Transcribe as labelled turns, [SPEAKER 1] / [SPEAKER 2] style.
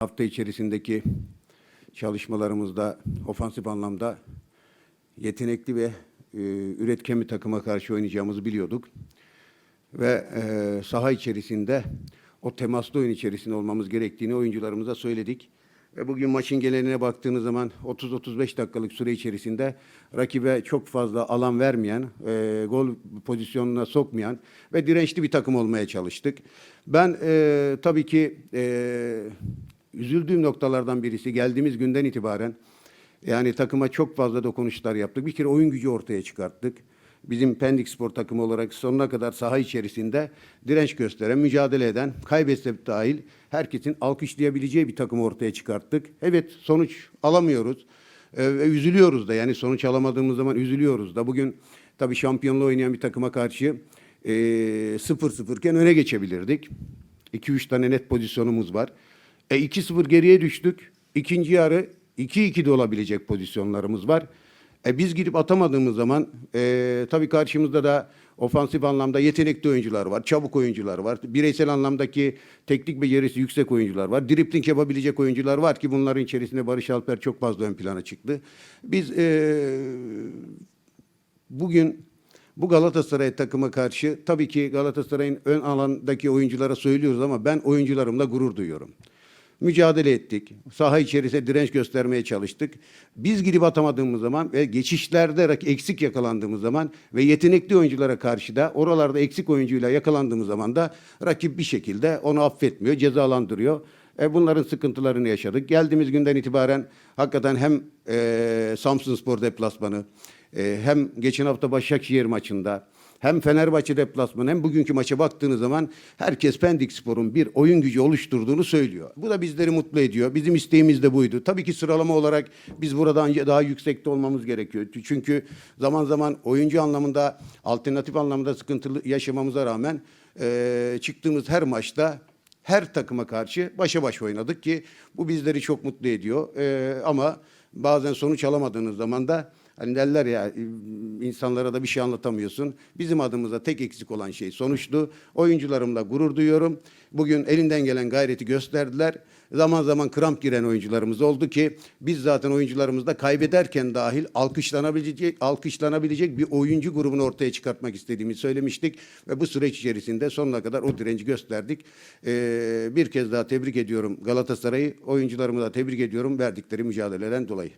[SPEAKER 1] Hafta içerisindeki çalışmalarımızda ofansif anlamda yetenekli ve e, üretken bir takıma karşı oynayacağımızı biliyorduk. Ve e, saha içerisinde o temaslı oyun içerisinde olmamız gerektiğini oyuncularımıza söyledik. Ve bugün maçın geneline baktığınız zaman 30-35 dakikalık süre içerisinde rakibe çok fazla alan vermeyen, e, gol pozisyonuna sokmayan ve dirençli bir takım olmaya çalıştık. Ben e, tabii ki e, üzüldüğüm noktalardan birisi geldiğimiz günden itibaren yani takıma çok fazla dokunuşlar yaptık. Bir kere oyun gücü ortaya çıkarttık. Bizim Pendik Spor takımı olarak sonuna kadar saha içerisinde direnç gösteren, mücadele eden, kaybetse dahil herkesin alkışlayabileceği bir takım ortaya çıkarttık. Evet sonuç alamıyoruz. Ee, üzülüyoruz da yani sonuç alamadığımız zaman üzülüyoruz da. Bugün tabii şampiyonluğu oynayan bir takıma karşı e, 0-0 iken öne geçebilirdik. 2-3 tane net pozisyonumuz var. E 2-0 geriye düştük. İkinci yarı 2-2 de olabilecek pozisyonlarımız var. E biz gidip atamadığımız zaman e, tabii karşımızda da ofansif anlamda yetenekli oyuncular var, çabuk oyuncular var. Bireysel anlamdaki teknik becerisi yüksek oyuncular var. Dripling yapabilecek oyuncular var ki bunların içerisinde Barış Alper çok fazla ön plana çıktı. Biz e, bugün bu Galatasaray takıma karşı tabii ki Galatasaray'ın ön alandaki oyunculara söylüyoruz ama ben oyuncularımla gurur duyuyorum. Mücadele ettik. Saha içerisinde direnç göstermeye çalıştık. Biz gidip atamadığımız zaman ve geçişlerde eksik yakalandığımız zaman ve yetenekli oyunculara karşı da oralarda eksik oyuncuyla yakalandığımız zaman da rakip bir şekilde onu affetmiyor, cezalandırıyor. E, bunların sıkıntılarını yaşadık. Geldiğimiz günden itibaren hakikaten hem e, Samsun Spor deplasmanı e, hem geçen hafta Başakşehir maçında hem Fenerbahçe deplasmanı hem bugünkü maça baktığınız zaman herkes Pendik Spor'un bir oyun gücü oluşturduğunu söylüyor. Bu da bizleri mutlu ediyor. Bizim isteğimiz de buydu. Tabii ki sıralama olarak biz buradan daha yüksekte olmamız gerekiyor. Çünkü zaman zaman oyuncu anlamında, alternatif anlamda sıkıntılı yaşamamıza rağmen e, çıktığımız her maçta her takıma karşı başa baş oynadık ki bu bizleri çok mutlu ediyor. Ee, ama bazen sonuç alamadığınız zaman da hani derler ya insanlara da bir şey anlatamıyorsun. Bizim adımıza tek eksik olan şey sonuçtu. Oyuncularımla gurur duyuyorum. Bugün elinden gelen gayreti gösterdiler. Zaman zaman kramp giren oyuncularımız oldu ki biz zaten oyuncularımızda kaybederken dahil alkışlanabilecek alkışlanabilecek bir oyuncu grubunu ortaya çıkartmak istediğimizi söylemiştik ve bu süreç içerisinde sonuna kadar o direnci gösterdik. Ee, bir kez daha tebrik ediyorum Galatasaray'ı, oyuncularımı da tebrik ediyorum verdikleri mücadeleden dolayı.